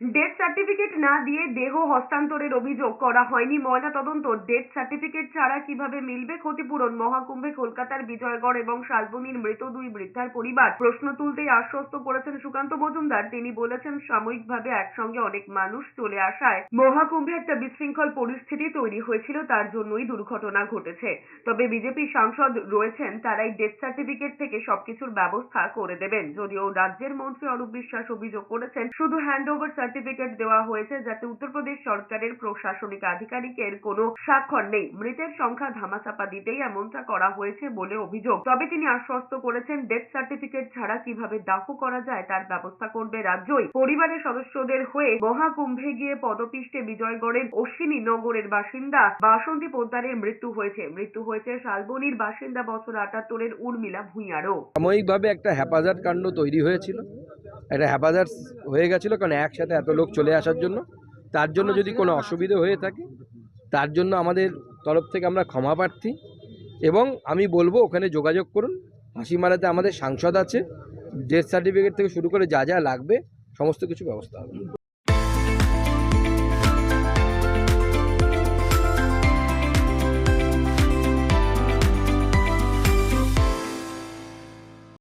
Death certificate না দিয়ে দেহ হস্তান্তরের অভিযোগ করা হয়নি। ময়না তদন্ত ডেথ সার্টিফিকেট ছাড়া কীভাবে মিলবে? ক্ষতিপূরণ, মহাকুম্ভে কলকাতার বিজয়গড় এবং শালবনীর মৃত দুই বৃদ্ধার পরিবার। প্রশ্ন তুলতেই আশ্বস্ত করেছেন সুকান্ত মজুমদার। তিনি বলেছেন, সাময়িকভাবে একসঙ্গে অনেক মানুষ চলে আসায় মহাকুম্ভে একটা বিশৃঙ্খল পরিস্থিতি তৈরি হয়েছিল, তার জন্যই দুর্ঘটনা ঘটেছে। তবে বিজেপি সাংসদ রয়েছেন, তারাই ডেথ সার্টিফিকেট থেকে সবকিছুর ব্যবস্থা করে দেবেন। যদিও রাজ্যের মন্ত্রী অরূপ বিশ্বাস অভিযোগ করেছেন, শুধু হ্যান্ড ওভার সার্টিফিকেট দেওয়া হয়েছে যাতে উত্তরপ্রদেশ সরকারের প্রশাসনিক আধিকারিকের কোনো স্বাক্ষর নেই। মৃতের সংখ্যা ধামাচাপা দিতেই এমনটা করা হয়েছে বলে অভিযোগ। তবে তিনি আশ্বস্ত করেছেন ডেথ সার্টিফিকেট ছাড়া কীভাবে দাহ করা যায় তার ব্যবস্থা করবে রাজ্যই। পরিবারের সদস্যদের হয়ে মহাকুম্ভে গিয়ে পদপিষ্টে বিজয়গড়ের অশ্বিনী নগরের বাসিন্দা বাসন্তী পোদ্দারের মৃত্যু হয়েছে। মৃত্যু হয়েছে শালবনির বাসিন্দা বছর আটাত্তরের উর্মিলা ভূঁইয়ারও। সাময়িকভাবে একটা হ্যাপাজার্ড কাণ্ড তৈরি হয়েছিল। একটা হ্যাপাজার্স হয়ে গেছিল কারণ একসাথে এত লোক চলে আসার জন্য। তার জন্য যদি কোনো অসুবিধে হয়ে থাকে, তার জন্য আমাদের তরফ থেকে আমরা ক্ষমা প্রার্থী এবং আমি বলব ওখানে যোগাযোগ করুন। হাসিমারাতে আমাদের সাংসদ আছে ডেথ সার্টিফিকেট থেকে শুরু করে যা যা লাগবে, সমস্ত কিছু ব্যবস্থা হবে।